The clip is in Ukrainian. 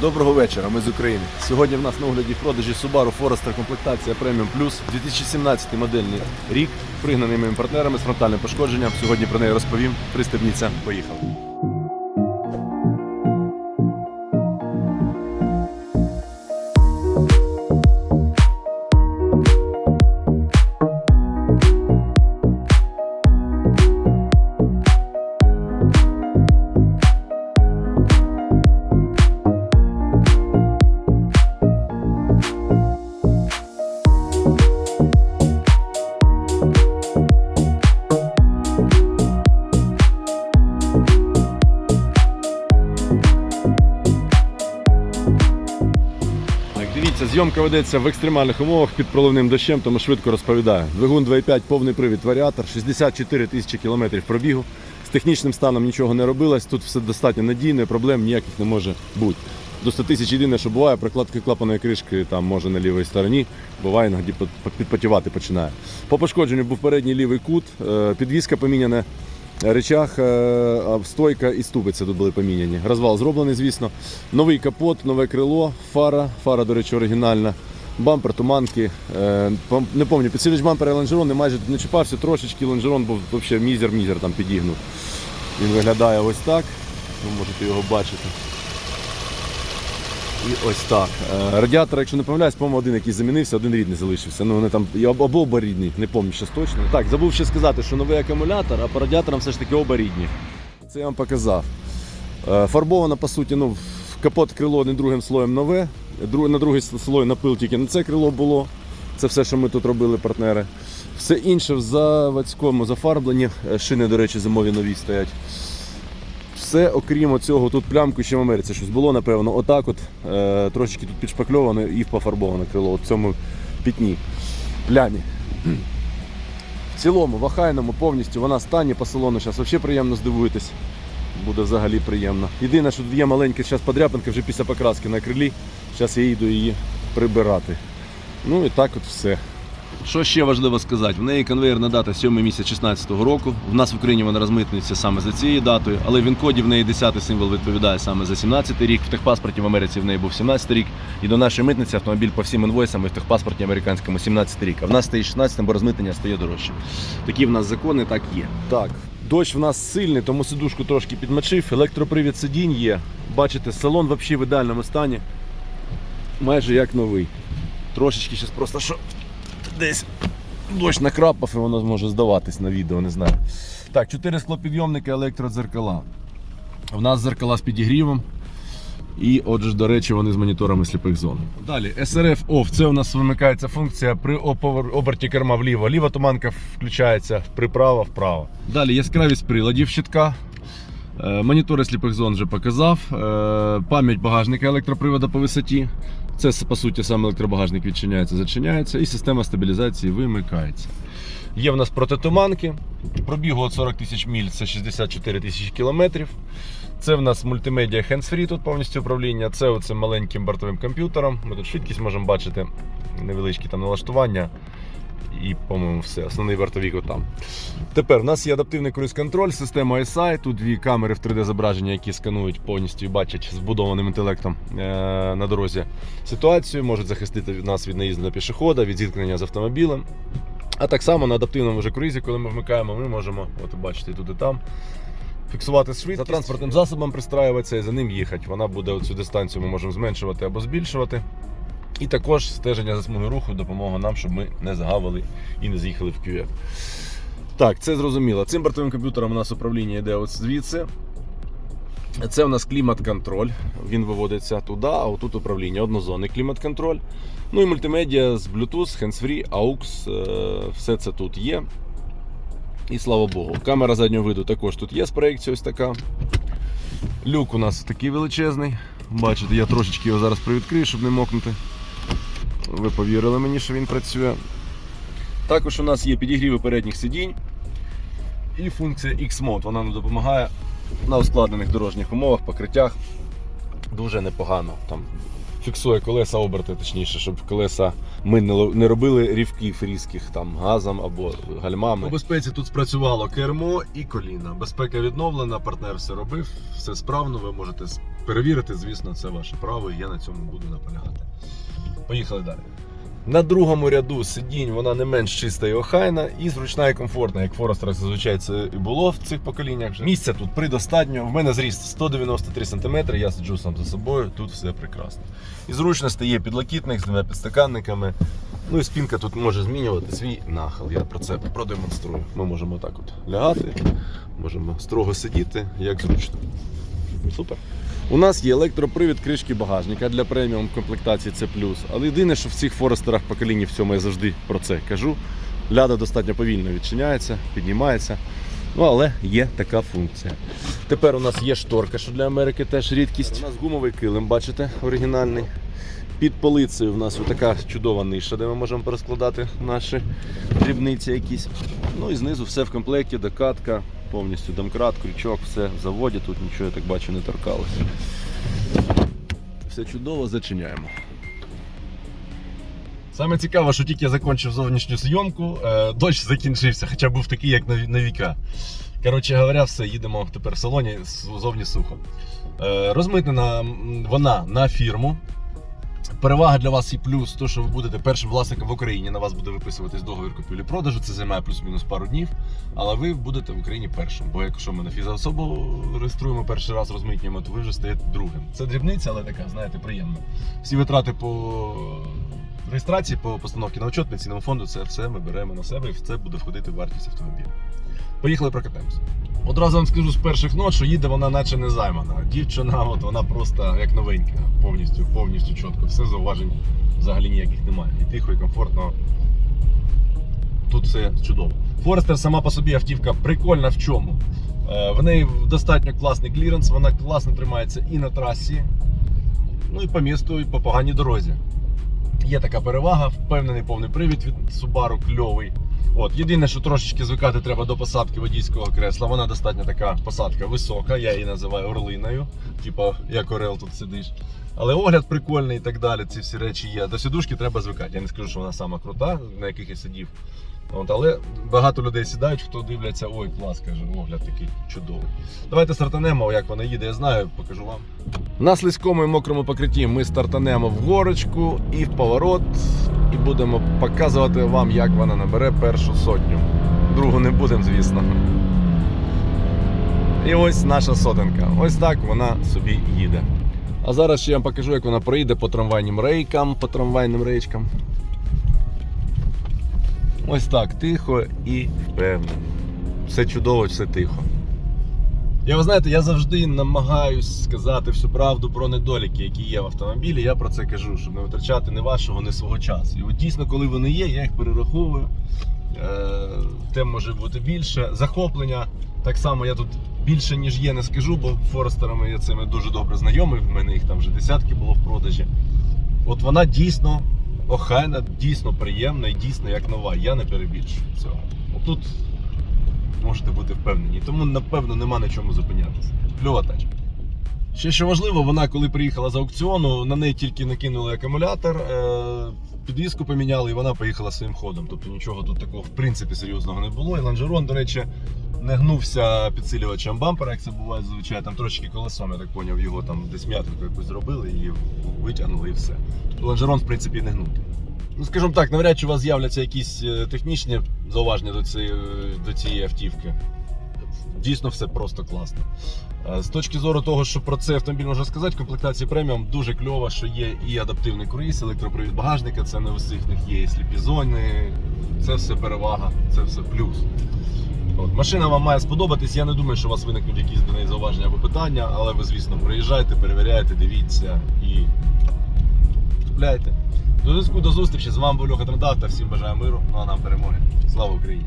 Доброго вечора, ми з України. Сьогодні в нас на огляді в продажі Subaru Forester комплектація Premium Plus 2017 модельний рік, пригнаний моїми партнерами з фронтальним пошкодженням. Сьогодні про неї розповім. Пристебніться, поїхали. Зйомка ведеться в екстремальних умовах під проливним дощем, тому швидко розповідаю. Двигун 2.5, повний привід варіатор, 64 тисячі кілометрів пробігу. З технічним станом нічого не робилось, тут все достатньо надійне, проблем ніяких не може бути. До 100 тисяч єдине, що буває, прокладки клапаної кришки там може на лівій стороні, буває іноді пот- пот- підпотівати починає. По пошкодженню був передній лівий кут, е, підвізка поміняна, речах, е, стойка і ступиця тут були поміняні. Розвал зроблений, звісно. Новий капот, нове крило, фара. Фара, до речі, оригінальна. Бампер, туманки. Е, Не пам'ятаю, підсилювач бампера і лонжерон не майже не чіпався, трошечки лонжерон був взагалі мізер-мізер там підігнув. Він виглядає ось так. Ви можете його бачити. І ось так. Е, Радіатор, якщо не помиляюсь, по-моєму, один якийсь замінився, один рідний залишився. Ну вони там або оба рідні, не пам'ятаю зараз точно. Так, забув ще сказати, що новий акумулятор, а по радіаторам все ж таки оба рідні. Це я вам показав. Е, Фарбовано, по суті, ну, капот крило не другим слоєм нове. На другий слой напил тільки на це крило було. Це все, що ми тут робили, партнери. Все інше в заводському зафарбленні. Е, Шини, до речі, зимові нові стоять. Все, окрім цього, тут плямку ще в Америці щось було, напевно. Отак от е, трошечки тут підшпакльовано і пофарбоване крило от в цьому пітні. Плямі. В цілому, в охайному повністю вона стані по салону. Зараз взагалі приємно здивуєтесь. Буде взагалі приємно. Єдине, що є маленька зараз подряпинка вже після покраски на крилі. Зараз я їду її прибирати. Ну і так от все. Що ще важливо сказати? В неї конвейерна дата 7 місяць 16 року. В нас в Україні вона розмитнюється саме за цією датою, але в інкоді в неї 10 символ відповідає саме за 17-й рік. В техпаспорті в Америці в неї був 17 рік. І до нашої митниці автомобіль по всім інвойсам і в техпаспорті американському 17 рік. А в нас стоїть 16, бо розмитнення стає дорожче. Такі в нас закони, так є. Так, дощ в нас сильний, тому сидушку трошки підмочив. Електропривід сидінь є. Бачите, салон взагалі в ідеальному стані. Майже як новий. Трошечки зараз просто що десь дощ накрапав і воно може здаватись на відео, не знаю. Так, 4 склопідйомники електродзеркала. У нас зеркала з підігрівом. І отже, до речі, вони з моніторами сліпих зон. Далі, SRF OFF. Це у нас вимикається функція при оберті керма вліво. Ліва туманка включається приправа вправо. Далі яскравість приладів щитка. Е, Монітори сліпих зон вже показав. Е, Пам'ять багажника електропривода по висоті. Це по суті сам електробагажник відчиняється, зачиняється і система стабілізації вимикається. Є в нас протитуманки. Пробігу від 40 тисяч міль це 64 тисячі кілометрів. Це в нас мультимедіа hands-free, тут повністю управління. Це оцим маленьким бортовим комп'ютером. Ми тут швидкість можемо бачити, невеличкі там налаштування. І, по-моєму, все. Основний вартовік отам. Тепер у нас є адаптивний круїз-контроль, система SI. Тут дві камери в 3D-зображення, які сканують повністю і бачать з вбудованим інтелектом е- на дорозі ситуацію, можуть захистити нас від наїзду на пішохода, від зіткнення з автомобілем. А так само на адаптивному вже круїзі, коли ми вмикаємо, ми можемо, от бачите, тут і там. Фіксувати швидкість. За транспортним засобом пристраюватися і за ним їхати. Вона буде оцю дистанцію ми можемо зменшувати або збільшувати. І також стеження за смуги руху допомога нам, щоб ми не загавили і не заїхали в кювет. Так, це зрозуміло. Цим бортовим комп'ютером у нас управління йде от звідси. Це у нас клімат-контроль. Він виводиться туди, а отут управління. Однозонний клімат-контроль. Ну і мультимедіа з Bluetooth, hands-free, AUX, е, все це тут є. І слава Богу. Камера заднього виду також тут є з проекцією ось така. Люк у нас такий величезний. Бачите, я трошечки його зараз привідкрию, щоб не мокнути. Ви повірили мені, що він працює. Також у нас є підігріви передніх сидінь і функція X-Mode. Вона нам допомагає на ускладнених дорожніх умовах, покриттях. Дуже непогано. Там фіксує колеса оберти, точніше, щоб колеса ми не робили рівків різких там газом або гальмами. По безпеці тут спрацювало кермо і коліна. Безпека відновлена, партнер все робив, все справно. Ви можете перевірити, звісно, це ваше право, і я на цьому буду наполягати. Поїхали далі. На другому ряду сидінь вона не менш чиста і охайна, і зручна і комфортна, як Форестер зазвичай це і було в цих поколіннях. Місця тут предостатньо. В мене зріст 193 см, я сиджу сам за собою, тут все прекрасно. І зручності є підлокітник з двома підстаканниками. Ну і спинка тут може змінювати свій нахил. Я про це продемонструю. Ми можемо так от лягати, можемо строго сидіти, як зручно. Супер. У нас є електропривід кришки багажника для преміум комплектації це плюс. Але єдине, що в цих форестерах поколінні в цьому я завжди про це кажу. Ляда достатньо повільно відчиняється, піднімається. Ну, але є така функція. Тепер у нас є шторка, що для Америки теж рідкість. У нас гумовий килим, бачите, оригінальний. Під полицею в нас така чудова ниша, де ми можемо порозкладати наші дрібниці якісь. Ну і знизу все в комплекті, докатка, повністю домкрат, крючок, все в заводі, тут нічого, я так бачу, не торкалося. Все чудово, зачиняємо. Саме цікаве, що тільки я закінчив зовнішню зйомку, е, дощ закінчився, хоча був такий, як на, на віка. Коротше говоря, все, їдемо тепер в салоні, зовні сухо. Е, розмитнена вона на фірму. Перевага для вас і плюс, то, що ви будете першим власником в Україні, на вас буде виписуватись договір купівлі-продажу, це займає плюс-мінус пару днів, але ви будете в Україні першим. Бо якщо ми на фізоособу реєструємо перший раз, розмитнюємо, то ви вже стаєте другим. Це дрібниця, але така, знаєте, приємна. Всі витрати по реєстрації, по постановці на учет, пенсійному фонду, це все ми беремо на себе і це буде входити в вартість автомобіля. Поїхали прокатаємося. Одразу вам скажу з перших нот, що їде вона наче не займана. Дівчина, от вона просто як новенька, повністю, повністю чітко. Все зауважень взагалі ніяких немає. І тихо, і комфортно. Тут все чудово. Форестер сама по собі автівка прикольна в чому. Е, В неї достатньо класний кліренс, вона класно тримається і на трасі, ну і по місту, і по поганій дорозі. Є така перевага, впевнений повний привід від Subaru кльовий. От, єдине, що трошечки звикати треба до посадки водійського кресла. Вона достатньо така посадка висока, я її називаю орлиною, типу як орел тут сидиш. Але огляд прикольний і так далі. Ці всі речі є. До сідушки треба звикати. Я не скажу, що вона сама крута, на яких я сидів. От, але багато людей сідають, хто дивляться, ой, клас, каже, огляд такий чудовий. Давайте стартанемо, як вона їде, я знаю, покажу вам. На слизькому і мокрому покритті ми стартанемо в горочку і в поворот, і будемо показувати вам, як вона набере першу сотню. Другу не будемо, звісно. І ось наша сотенка. Ось так вона собі їде. А зараз ще я вам покажу, як вона проїде по трамвайним рейкам, по трамвайним рейчкам. Ось так, тихо і впевнено. Все чудово, все тихо. Я ви знаєте, я завжди намагаюсь сказати всю правду про недоліки, які є в автомобілі. Я про це кажу, щоб не витрачати ні вашого, ні свого часу. І от дійсно, коли вони є, я їх перераховую. Е, Тем може бути більше. Захоплення так само я тут більше, ніж є, не скажу, бо форестерами я цими дуже добре знайомий. В мене їх там вже десятки було в продажі. От вона дійсно охайна, дійсно приємна і дійсно як нова. Я не перебільшую цього. Тут можете бути впевнені. Тому, напевно, нема на чому зупинятися. Кльова тачка. Ще що важливо, вона коли приїхала з аукціону, на неї тільки накинули акумулятор, е, підвіску поміняли і вона поїхала своїм ходом. Тобто нічого тут такого в принципі серйозного не було. І лонжерон, до речі, не гнувся підсилювачем бампера, як це буває зазвичай. Там трошки колесом, я так поняв, його там десь м'ятку якусь зробили і витягнули і все. Тобто лонжерон, в принципі, не гнутий. Ну, скажімо так, навряд чи у вас з'являться якісь е, технічні зауваження до цієї, до цієї автівки. Дійсно, все просто класно. З точки зору того, що про цей автомобіль можна сказати, в комплектації преміум дуже кльово, що є і адаптивний круїз, електропривід багажника, це не у них є і сліпі зони. Це все перевага, це все плюс. От, машина вам має сподобатись. Я не думаю, що у вас виникнуть якісь до неї зауваження або питання, але ви, звісно, приїжджайте, перевіряйте, дивіться і купляйте. До зв'язку до зустрічі. З вами був Льоха Трандав та всім бажаю миру. Ну а нам перемоги. Слава Україні!